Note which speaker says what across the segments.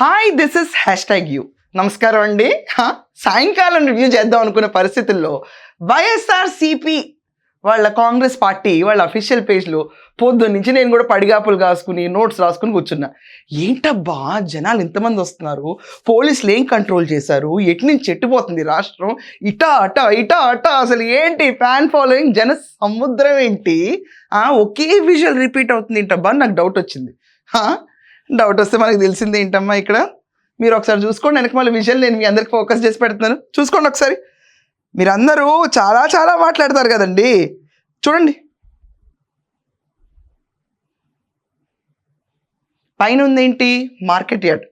Speaker 1: Hi this is hashtag you నమస్కారం అండి. సాయంకాలం రివ్యూ చేద్దాం అనుకున్న పరిస్థితుల్లో వైఎస్ఆర్ సిపి వాళ్ళ కాంగ్రెస్ పార్టీ వాళ్ళ అఫీషియల్ పేజ్లో పొద్దున్న నుంచి నేను కూడా పడిగాపులు కాసుకుని నోట్స్ రాసుకుని కూర్చున్నా. ఏంటబ్బా జనాలు ఇంతమంది వస్తున్నారు. పోలీసులు ఏం కంట్రోల్ చేశారు? ఎటు నుంచి చెట్టుపోతుంది రాష్ట్రం? ఇటా అట ఇటా అట. అసలు ఏంటి? ఫ్యాన్ ఫాలోయింగ్ జన సముద్రం ఏంటి? ఒకే విజువల్ రిపీట్ అవుతుంది ఏంటబ్బా అని నాకు డౌట్ వచ్చింది. డౌట్ వస్తే మనకు తెలిసింది ఏంటమ్మా ఇక్కడ? మీరు ఒకసారి చూసుకోండి వెనక మళ్ళీ విజువల్ నేను మీ అందరికి ఫోకస్ చేసి పెడుతున్నాను. చూసుకోండి ఒకసారి. మీరందరూ చాలా చాలా మాట్లాడతారు కదండి. చూడండి. పైన ఉందేంటి market yard.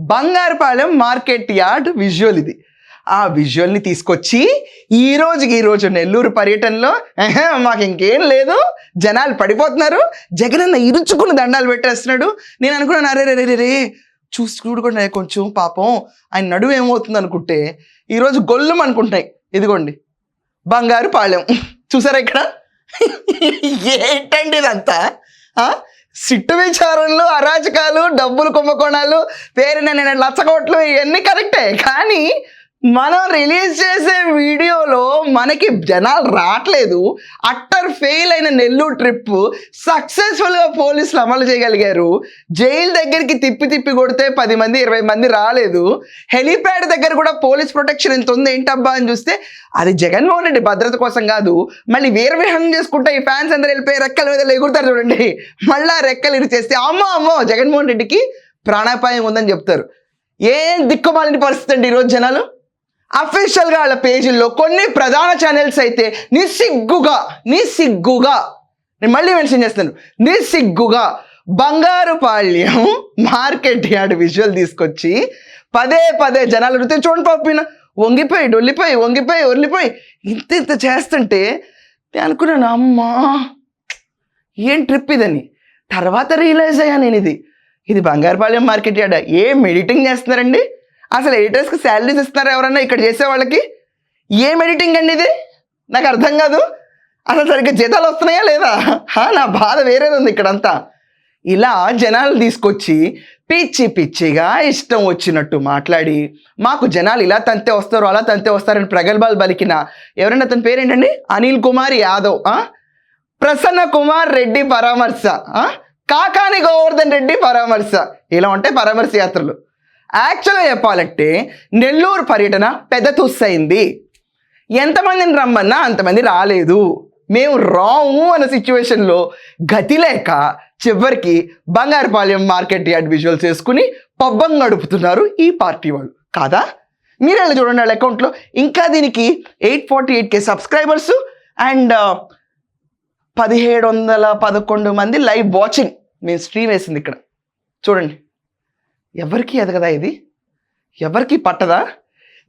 Speaker 1: Bangarupalem market yard visual ఇది. ఆ విజువల్ని తీసుకొచ్చి ఈ రోజుకి ఈ రోజు నెల్లూరు పర్యటనలో మాకు ఇంకేం లేదు. జనాలు పడిపోతున్నారు. జగనన్న ఇరుచుకుని దండాలు పెట్టేస్తున్నాడు. నేను అనుకున్నాను అరే రే రే రే చూసి చూడకుండా కొంచెం పాపం ఆయన నడువు ఏమవుతుంది అనుకుంటే ఈరోజు గొల్లం అనుకుంటాయి. ఇదిగోండి బంగారు పాలెం. చూసారా ఇక్కడ? ఏంటండి ఇదంతా? సిట్టు విచారణలు అరాచకాలు డబ్బులు కుంభకోణాలు పేరు నేను లచ్చకోట్లు ఇవన్నీ కరెక్టే. కానీ మనం రిలీజ్ చేసే వీడియోలో మనకి జనాలు రావట్లేదు. అట్టర్ ఫెయిల్ అయిన నెల్లూరు ట్రిప్ సక్సెస్ఫుల్గా పోలీసులు అమలు చేయగలిగారు. జైలు దగ్గరికి తిప్పి తిప్పి కొడితే పది మంది ఇరవై మంది రాలేదు. హెలీప్యాడ్ దగ్గర కూడా పోలీస్ ప్రొటెక్షన్ ఎంత ఉంది ఏంటబ్బా అని చూస్తే అది జగన్మోహన్ రెడ్డి భద్రత కోసం కాదు. మళ్ళీ వీరవిహనం చేసుకుంటే ఈ ఫ్యాన్స్ అందరూ వెళ్ళిపోయి రెక్కల మీద ఎగురుతారు చూడండి. మళ్ళీ రెక్కలు ఇరిచేస్తే అమ్మో అమ్మో జగన్మోహన్ రెడ్డికి ప్రాణాపాయం ఉందని చెప్తారు. ఏం దిక్కుమాలని పరిస్థితి అండి ఈరోజు జనాలు? అఫీషియల్గా వాళ్ళ పేజీల్లో కొన్ని ప్రధాన ఛానల్స్ అయితే నిస్సిగ్గుగా నిస్సిగ్గుగా నేను మళ్ళీ మెన్షన్ చేస్తాను. నిస్సిగ్గుగా బంగారు పాళ్యం మార్కెట్ యార్డ్ విజువల్ తీసుకొచ్చి పదే పదే జనాలు అడిగితే చూడండి పంపిన వంగిపోయి డొల్లిపోయి వంగిపోయి ఒర్లిపోయి. ఇంత ఇంత చేస్తుంటే అనుకున్నాను అమ్మా ఏం ట్రిప్ ఇదని. తర్వాత రియలైజ్ అయ్యా నేను ఇది ఇది బంగారుపాళ్యం మార్కెట్ యార్డ్. ఏం ఎడిటింగ్ చేస్తున్నారండి? అసలు ఎడిటర్స్కి శాలరీస్ ఇస్తున్నారు ఎవరన్నా ఇక్కడ చేసే వాళ్ళకి? ఏం ఎడిటింగ్ అండి ఇది? నాకు అర్థం కాదు. అసలు సరిగ్గా జీతాలు వస్తున్నాయా లేదా? నా బాధ వేరేది ఉంది ఇక్కడంతా. ఇలా జనాలు తీసుకొచ్చి పిచ్చి పిచ్చిగా ఇష్టం వచ్చినట్టు మాట్లాడి మాకు జనాలు ఇలా తంతే వస్తారు అలా తంతే వస్తారని ప్రగల్భాలు పలికిన ఎవరైనా అతని పేరేంటండి? అనిల్ కుమార్ యాదవ్ ఆ? ప్రసన్న కుమార్ రెడ్డి పరామర్శ కాకాని గోవర్ధన్ రెడ్డి పరామర్శ. ఇలా ఉంటాయి పరామర్శ యాత్రలు. యాక్చువల్గా చెప్పాలంటే నెల్లూరు పర్యటన పెద్ద తుస్సైంది ఎంతమందిని రమ్మన్నా అంతమంది రాలేదు. మేము రాము అన్న సిచ్యువేషన్లో గతి లేక చివరికి బంగారుపాలెం మార్కెట్ యాడ్ విజువల్స్ చేసుకుని పబ్బం గడుపుతున్నారు ఈ పార్టీ వాళ్ళు. కాదా? మీరు వెళ్ళి చూడండి వాళ్ళ అకౌంట్లో. ఇంకా దీనికి eight forty eight K subscribers and పదిహేడు వందల పదకొండు మంది లైవ్ వాచింగ్. మేము స్ట్రీమ్ వేసింది ఇక్కడ. చూడండి. ఎవరికి ఎదగదా ఇది? ఎవరికి పట్టదా?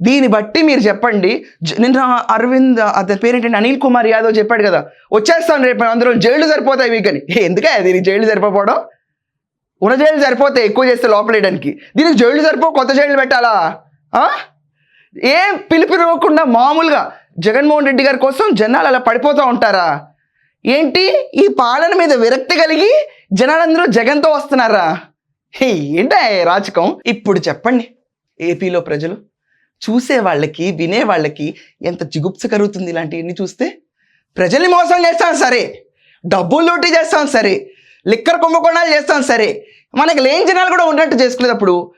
Speaker 1: దీన్ని బట్టి మీరు చెప్పండి. నిన్న అరవింద్ అతని పేరేంటంటే అనిల్ కుమార్ యాదవ్ చెప్పాడు కదా. వచ్చేస్తాను రేపు అందరూ. జైలు సరిపోతాయి వీకని. ఎందుకే దీనికి జైలు సరిపోవడం ఉన్న జైలు సరిపోతాయి. ఎక్కువ చేస్తే లోపలేయడానికి దీనికి జైలు సరిపో కొత్త జైలు పెట్టాలా? ఏం ఏం పిలిపిరవకుండా మామూలుగా జగన్మోహన్ రెడ్డి గారి కోసం జనాలు అలా పడిపోతూ ఉంటారా? ఏంటి? ఈ పాలన మీద విరక్తి కలిగి జనాలందరూ జగన్తో వస్తున్నారా? ఏంటా ఈ రాజకం? ఇప్పుడు చెప్పండి. ఏపీలో ప్రజలు చూసే వాళ్ళకి వినే వాళ్ళకి ఎంత జిగుప్స కలుగుతుంది ఇలాంటివన్నీ చూస్తే? ప్రజల్ని మోసం చేస్తాం సరే. డబ్బులు లూటీ చేస్తాం సరే. లిక్కర్ కుంభకోణాలు చేస్తాం సరే. మనకి లేని జనాలు కూడా ఉన్నట్టు చేసుకునేటప్పుడు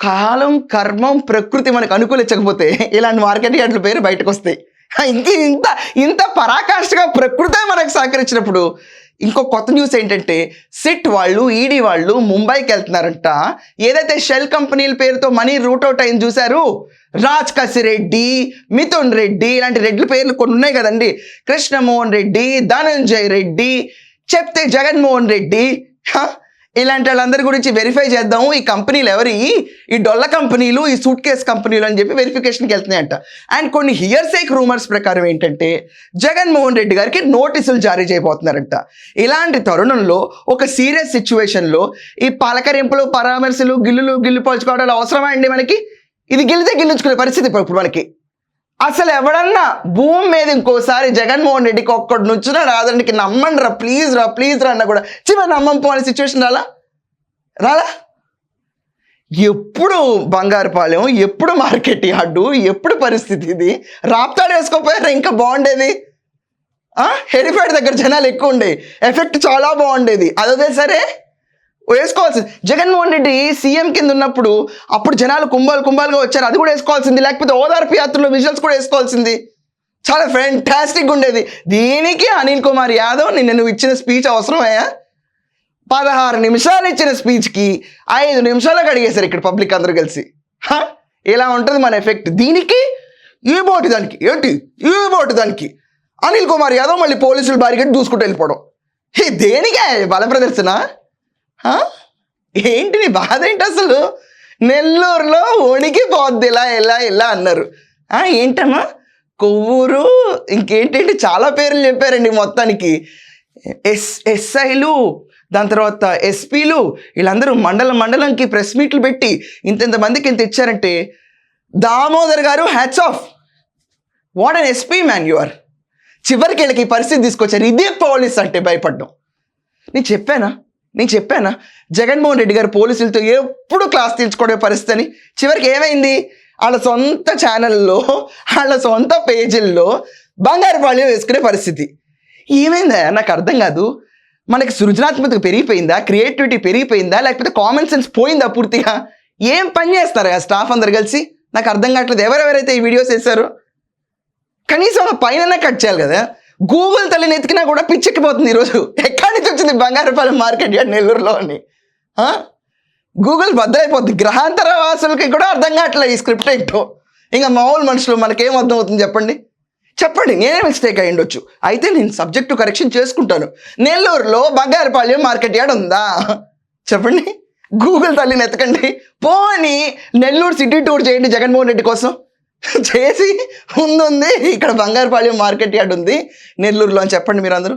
Speaker 1: కాలం కర్మం ప్రకృతి మనకు అనుకూలించకపోతే ఇలాంటి మార్కెట్ యార్డ్ల పేరు బయటకు వస్తాయి ఇంత ఇంత ఇంత పరాకాష్ఠగా ప్రకృతే మనకు సహకరించినప్పుడు ఇంకో కొత్త న్యూస్ ఏంటంటే సిట్ వాళ్ళు ఈడీ వాళ్ళు ముంబైకి వెళ్తున్నారంట ఏదైతే షెల్ కంపెనీల పేరుతో మనీ రూట్ అవుట్ అయింది చూశారు రాజ్ కసిరెడ్డి మిథున్ రెడ్డి ఇలాంటి రెడ్ల పేర్లు కొన్ని ఉన్నాయి కదండి కృష్ణమోహన్ రెడ్డి ధనంజయ్ రెడ్డి చెప్తే జగన్మోహన్ రెడ్డి హ? ఇలాంటి వాళ్ళందరి గురించి వెరిఫై చేద్దాము. ఈ కంపెనీలు ఎవరి? ఈ డొల్ల కంపెనీలు ఈ సూట్ కేస్ కంపెనీలు అని చెప్పి వెరిఫికేషన్కి వెళ్తున్నాయంట. అండ్ కొన్ని హియర్ సేక్ రూమర్స్ ప్రకారం ఏంటంటే జగన్మోహన్ రెడ్డి గారికి నోటీసులు జారీ చేయబోతున్నారంట. ఇలాంటి తరుణంలో ఒక సీరియస్ సిచ్యువేషన్లో ఈ పలకరింపులు పరామర్శలు గిల్లులు గిల్లు పోల్చుకోవడాలు అవసరమా అండి మనకి? ఇది గిల్లితే గిల్లుచుకునే పరిస్థితి ఇప్పుడు ఇప్పుడు మనకి. అసలు ఎవడన్నా భూమి మీద ఇంకోసారి జగన్మోహన్ రెడ్డికి ఒక్కడు నుంచున్నా రాదండికి నమ్మండి రా ప్లీజ్ రా ప్లీజ్ రా అన్న కూడా. చివరి నమ్మం పోని సిచ్యువేషన్ రాలా? రాలా? ఎప్పుడు బంగారుపాలెం ఎప్పుడు మార్కెట్ యార్డు ఎప్పుడు పరిస్థితి ఇది? రాప్తాడు వేసుకోపోయారా ఇంకా బాగుండేది? ఆ? దగ్గర జనాలు ఎక్కువ ఉండే. ఎఫెక్ట్ చాలా బాగుండేది. అదే సరే వేసుకోవాల్సింది. జగన్మోహన్ రెడ్డి సీఎం కింద ఉన్నప్పుడు అప్పుడు జనాలు కుంభాలు కుంభాలుగా వచ్చారు. అది కూడా వేసుకోవాల్సింది. లేకపోతే ఓదార్పు యాత్రలో విజువల్స్ కూడా వేసుకోవాల్సింది. చాలా ఫ్యాంటాస్టిక్గా ఉండేది. దీనికి అనిల్ కుమార్ యాదవ్ నిన్న నువ్వు ఇచ్చిన స్పీచ్ అవసరమయ్యా పదహారు నిమిషాలు ఇచ్చిన స్పీచ్కి ఐదు నిమిషాలకు అడిగేశారు ఇక్కడ పబ్లిక్ అందరూ కలిసి. హ? ఇలా ఉంటుంది మన ఎఫెక్ట్ దీనికి? ఈ బోటు దానికి. ఏంటి? ఈ బోటు దానికి. అనిల్ కుమార్ యాదవ్ మళ్ళీ పోలీసులు బారిగట్టి దూసుకుంటూ వెళ్ళిపోవడం. దేనికే? బల ప్రదర్శన ఏంటి నీ బాధ ఏంటి అసలు? నెల్లూరులో వణికి పోద్ది ఇలా ఇలా ఇలా అన్నారు. ఏంటమ్మా? కొవ్వూరు ఇంకేంటంటే చాలా పేర్లు చెప్పారండి మొత్తానికి. ఎస్ ఎస్ఐలు దాని తర్వాత ఎస్పీలు వీళ్ళందరూ మండలం మండలంకి ప్రెస్ మీట్లు పెట్టి ఇంత ఇంతమందికి ఇంత ఇచ్చారంటే దామోదర్ గారు hats off what an SP man you are చివరికి వీళ్ళకి ఈ పరిస్థితి తీసుకొచ్చారు. ఇదే పోలీస్ అంటే భయపడ్డం. నేను చెప్పానా? నేను చెప్పానా? జగన్మోహన్ రెడ్డి గారు పోలీసులతో ఎప్పుడు క్లాస్ తీర్చుకోవడే పరిస్థితి అని? చివరికి ఏమైంది? వాళ్ళ సొంత ఛానల్లో వాళ్ళ సొంత పేజీల్లో బంగారు పాళ్యం వేసుకునే పరిస్థితి. ఏమైందా? నాకు అర్థం కాదు. మనకి సృజనాత్మకత పెరిగిపోయిందా? క్రియేటివిటీ పెరిగిపోయిందా? లేకపోతే కామన్ సెన్స్ పోయిందా పూర్తిగా? ఏం పని చేస్తారు ఆ స్టాఫ్ అందరు కలిసి? నాకు అర్థం కావట్లేదు. ఎవరెవరైతే ఈ వీడియోస్ వేశారో కనీసం ఆ పైన కట్ చేయాలి కదా? గూగుల్ తల్లిని ఎతికినా కూడా పిచ్చెక్కిపోతుంది ఈరోజు. ఎక్కడి నుంచి వచ్చింది బంగారపాలెం మార్కెట్ యార్డ్ నెల్లూరులో అని గూగుల్ బద్దలైపోద్ది. గ్రహాంతర వాసులకి కూడా అర్థం కావట్లేదు ఈ స్క్రిప్ట్ ఏంటో. ఇంకా మామూలు మనుషులు మనకేం అర్థం అవుతుంది చెప్పండి? చెప్పండి నేనే మిస్టేక్ అయి ఉండొచ్చు. అయితే నేను సబ్జెక్టు కరెక్షన్ చేసుకుంటాను. నెల్లూరులో బంగారపాలెం మార్కెట్ యార్డ్ ఉందా? చెప్పండి. గూగుల్ తల్లిని ఎతకండి. పోని నెల్లూరు సిటీ టూర్ చేయండి జగన్మోహన్ రెడ్డి కోసం. చేసి ఉంది ఇక్కడ బంగారుపాళ్యం మార్కెట్ యార్డ్ ఉంది. నెల్లూరులో అని చెప్పండి మీరు అందరూ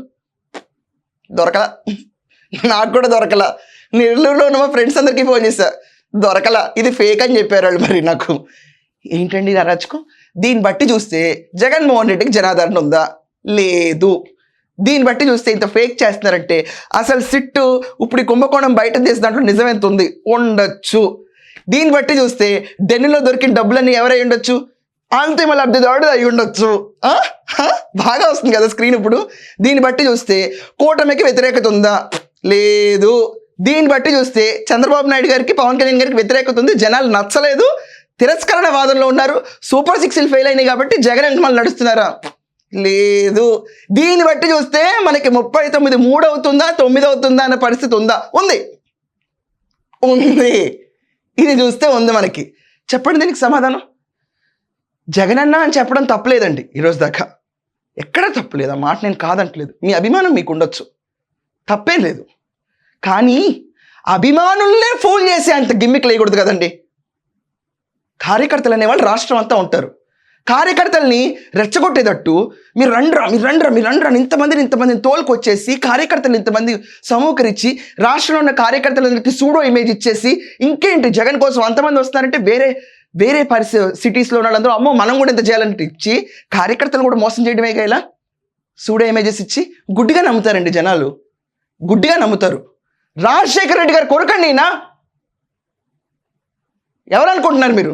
Speaker 1: దొరకలా. నాకు కూడా దొరకల. నెల్లూరులో ఉన్న మా ఫ్రెండ్స్ అందరికీ ఫోన్ చేశా. దొరకల. ఇది ఫేక్ అని చెప్పారు వాళ్ళు మరి నాకు. ఏంటండి ఇది దీన్ని బట్టి చూస్తే జగన్మోహన్ రెడ్డికి జనాదరణ ఉందా? లేదు. దీన్ని బట్టి చూస్తే ఇంత ఫేక్ చేస్తున్నారంటే అసలు సిట్టు ఇప్పుడు ఈ కుంభకోణం బయట చేసిన దాంట్లో నిజమెంత ఉంది ఉండొచ్చు. దీన్ని బట్టి చూస్తే డెన్నులో దొరికిన డబ్బులన్నీ ఎవరై ఉండొచ్చు? అంతిమ లబ్ధిదారుడు అయి ఉండొచ్చు. బాగా వస్తుంది కదా స్క్రీన్ ఇప్పుడు. దీన్ని బట్టి చూస్తే కూటమికి వ్యతిరేకత ఉందా? లేదు. దీన్ని బట్టి చూస్తే చంద్రబాబు నాయుడు గారికి పవన్ కళ్యాణ్ గారికి వ్యతిరేకత ఉంది. జనాలు నచ్చలేదు. తిరస్కరణ వాదనలో ఉన్నారు. సూపర్ సిక్స్లు ఫెయిల్ అయినాయి కాబట్టి జగన్ వెంట నడుస్తున్నారా? లేదు. దీన్ని బట్టి చూస్తే మనకి ముప్పై తొమ్మిది మూడు అవుతుందా తొమ్మిది అవుతుందా అనే పరిస్థితి ఉందా? ఉంది. ఉంది. ఇది చూస్తే ఉంది మనకి. చెప్పండి దీనికి సమాధానం? జగనన్న అని చెప్పడం తప్పలేదండి ఈరోజు దాకా. ఎక్కడ తప్పలేదు ఆ మాట నేను కాదంటలేదు. మీ అభిమానం మీకు ఉండొచ్చు. తప్పేం లేదు. కానీ అభిమానులనే ఫోన్ చేసే అంత గిమ్మిక్ లేకూడదు కదండి. కార్యకర్తలు అనేవాళ్ళు రాష్ట్రం అంతా ఉంటారు. కార్యకర్తల్ని రెచ్చగొట్టేటట్టు మీరు రండ్రా మీరు రండ్రా మీరు రండ్రా ఇంతమందిని ఇంతమందిని తోలుకొచ్చేసి కార్యకర్తలు ఇంతమంది సమూకరించి రాష్ట్రంలో ఉన్న కార్యకర్తలందరికీ సూడో ఇమేజ్ ఇచ్చేసి ఇంకేంటి జగన్ కోసం అంతమంది వస్తున్నారంటే వేరే వేరే పరిస్థితి సిటీస్లో ఉన్న వాళ్ళందరూ అమ్మో మనం కూడా ఇంత చేయాలంటే ఇచ్చి కార్యకర్తలు కూడా మోసం చేయడమే ఇలా సూడో ఇమేజెస్ ఇచ్చి గుడ్డిగా నమ్ముతారండి జనాలు. గుడ్డిగా నమ్ముతారు. రాజశేఖర రెడ్డి గారు కొరకండి ఈయన. ఎవరు అనుకుంటున్నారు మీరు?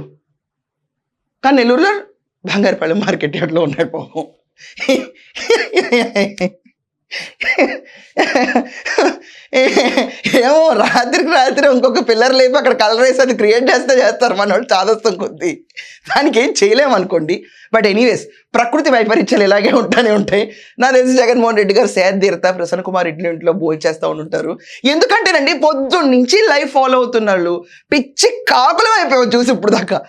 Speaker 1: కానీ నెల్లూరులో బంగారుపల్లి మార్కెట్ యార్డ్లో ఉన్నాయి పాపం. ఏమో రాత్రికి రాత్రి ఇంకొక పిల్లర్ లేపి అక్కడ కలర్ వేసి అది క్రియేట్ చేస్తే చేస్తారు. మన వాళ్ళు చాదస్తం కొద్ది. దానికి ఏం చేయలేమనుకోండి బట్ ఎనీవేస్ ప్రకృతి వైపరీత్యాలు ఇలాగే ఉంటానే ఉంటాయి. నా తెలిసి జగన్మోహన్ రెడ్డి గారు సేద్ తీరుతా ప్రసన్న కుమార్ రెడ్డి ఇంట్లో భోజనం చేస్తూ ఉంటారు. ఎందుకంటేనండి పొద్దున్న నుంచి లైఫ్ ఫాలో అవుతున్న వాళ్ళు పిచ్చి కాకులం అయిపోయావు చూసి ఇప్పుడు దాకా.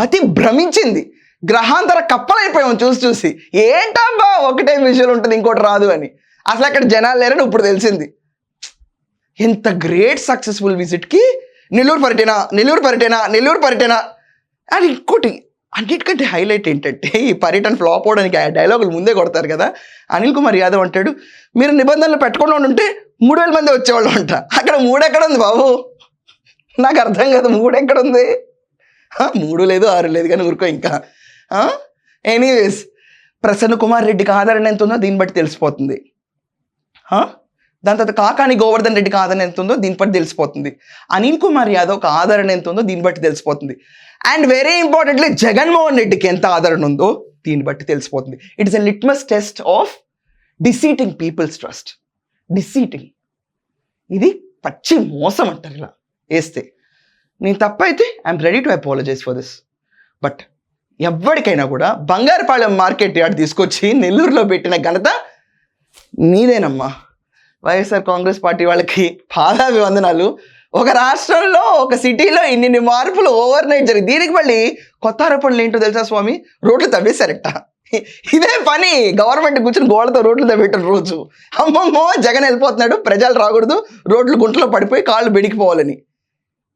Speaker 1: మతి భ్రమించింది. గ్రహాంతర కప్పలైపోయాం చూసి చూసి. ఏంటబ్బా ఒకటే విజువల్ ఉంటుంది ఇంకోటి రాదు అని. అసలు అక్కడ జనాలు లేరని ఇప్పుడు తెలిసింది. ఇంత గ్రేట్ సక్సెస్ఫుల్ విజిట్కి నెల్లూరు పర్యటన నెల్లూరు పర్యటన నెల్లూరు పర్యటన. అది ఇంకోటి అన్నిటికంటే హైలైట్ ఏంటంటే ఈ పర్యటన ఫ్లాప్ అవడానికి ఆ డైలాగులు ముందే కొడతారు కదా. అనిల్ కుమార్ యాదవ్ అంటాడు మీరు నిబంధనలు పెట్టకుండా ఉంటే మూడు వేల మంది వచ్చేవాళ్ళు అంట. అక్కడ మూడెక్కడ ఉంది బాబు? నాకు అర్థం కాదు మూడు ఎక్కడ ఉంది మూడు లేదు ఆరు లేదు కానీ ఊరుకో ఇంకా. ఎనీవేస్ ప్రసన్న కుమార్ రెడ్డికి ఆదరణ ఎంత ఉందో దీన్ని బట్టి తెలిసిపోతుంది. దాని తర్వాత కాకాని గోవర్ధన్ రెడ్డికి ఆదరణ ఎంత ఉందో దీన్ని బట్టి తెలిసిపోతుంది. అనిల్ కుమార్ యాదవ్కి ఆదరణ ఎంత ఉందో దీన్ని బట్టి తెలిసిపోతుంది. అండ్ వెరీ ఇంపార్టెంట్లీ జగన్మోహన్ రెడ్డికి ఎంత ఆదరణ ఉందో దీన్ని బట్టి తెలిసిపోతుంది. It is a litmus test of deceiting peoples trust deceiting ఇది పచ్చి మోసం అంటారు ఇలా వేస్తే. నేను తప్పైతే I'm ready to apologize for this but ఎవరికైనా కూడా బంగారుపాలెం మార్కెట్ యార్డ్ తీసుకొచ్చి నెల్లూరులో పెట్టిన ఘనత నీదేనమ్మా. వైఎస్ఆర్ కాంగ్రెస్ పార్టీ వాళ్ళకి పాదాభివందనాలు. ఒక రాష్ట్రంలో ఒక సిటీలో ఇన్ని మార్పులు ఓవర్ నైట్ జరిగి దీనికి మళ్ళీ కొత్త ఆరోపణలు ఏంటో తెలుసా స్వామి? రోడ్లు తవ్వేశారట. ఇదే పని గవర్నమెంట్ కూర్చుని గోడతో రోడ్లు తవ్వేటం రోజు. అమ్మమ్మో జగన్ వెళ్ళిపోతున్నాడు ప్రజలు రాకూడదు రోడ్లు గుంటలో పడిపోయి కాళ్ళు బెడికిపోవాలని.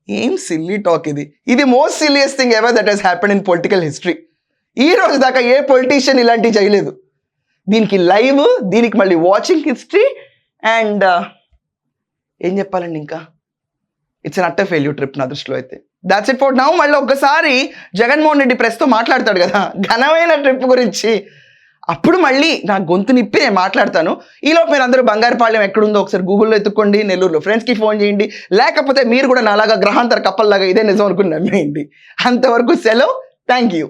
Speaker 1: ఏం సిల్లీ టాక్ ఇది. ఇది most silliest thing ever that has happen in political history ఈ రోజు దాకా ఏ పొలిటీషియన్ ఇలాంటివి చేయలేదు. దీనికి లైవ్ దీనికి మళ్ళీ వాచింగ్ హిస్టరీ అండ్ uh, ఏం చెప్పాలండి ఇంకా? It's an utter failure trip నా దృష్టిలో అయితే. దాట్స్ ఇట్ ఫోర్ నౌ మళ్ళీ ఒక్కసారి జగన్మోహన్ రెడ్డి ప్రెస్తో మాట్లాడతాడు కదా? ఘనమైన ట్రిప్ గురించి. అప్పుడు మళ్ళీ నా గొంతు నిప్పి నేను మాట్లాడతాను. ఈలోపు మీరు అందరూ బంగారుపాళ్యం ఎక్కడుందో ఒకసారి గూగుల్లో ఎత్తుక్కోండి నెల్లూరులో ఫ్రెండ్స్కి ఫోన్ చేయండి. లేకపోతే మీరు కూడా నాలాగా గ్రహాంతర కప్పల్లాగా ఇదే నిజం అనుకుని నమ్మేయండి. అంతవరకు సెలవు. Thank you